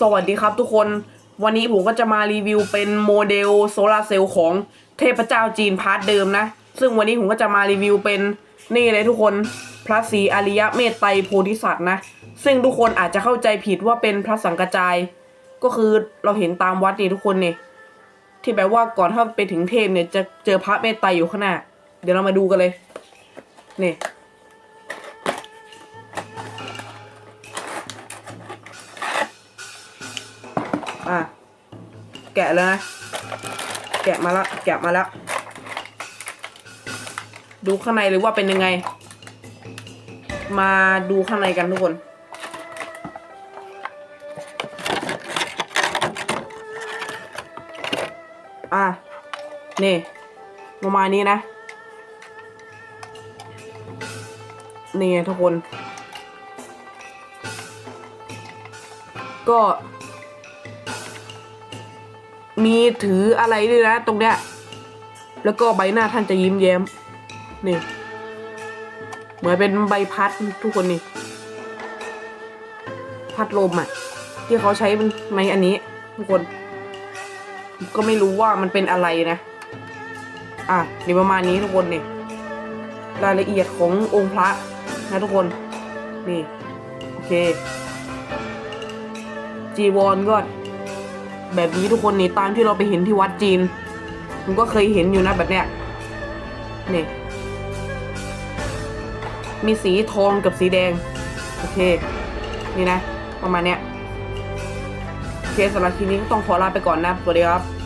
สวัสดีครับทุกคน วันนี้ผมก็จะมารีวิวเป็นโมเดลโซลาเซลล์ของเทพเจ้าจีนพาร์ทเดิมนะ ซึ่งวันนี้ผมก็จะมารีวิวเป็นนี่เลยทุกคนพระศรีอริยเมตไตรโพธิสัตว์นะ ซึ่งทุกคนอาจจะเข้าใจผิดว่าเป็นพระสังกจาย ก็คือเราเห็นตามวัดนี่ทุกคนเนี่ยที่แบบว่าก่อนถ้าไปถึงเทพเนี่ยจะเจอพระเมตไตรอยู่ข้างหน้า เดี๋ยวเรามาดูกันเลยนี่ อะแกะเลยนะแกะมาล้วแกะมาล้วดูข้างในเลยว่าเป็นยังไง มาดูข้างในกันทุกคน อะ นี่ประมาณนี้นะ นี่ทุกคน ก็ มีถืออะไรด้วยนะตรงเนี้ย แล้วก็ใบหน้าท่านจะยิ้มแย้ม นี่ เหมือนเป็นใบพัดทุกคนนี่ พัดลมอะ ที่เขาใช้ในอันนี้ ทุกคน ก็ไม่รู้ว่ามันเป็นอะไรนะ อะนี่ประมาณนี้ทุกคนนี่รายละเอียดขององค์พระนะทุกคน นี่ โอเค จีวรก็ แบบนี้ทุกคนนี่ตามที่เราไปเห็นที่วัดจีนผมก็เคยเห็นอยู่นะแบบเนี้ยนี่มีสีทองกับสีแดง โอเค นี่นะ ประมาณเนี้ยโอเคสำหรับคลิปนี้ต้องขอลาไปก่อนนะสวัสดีครับ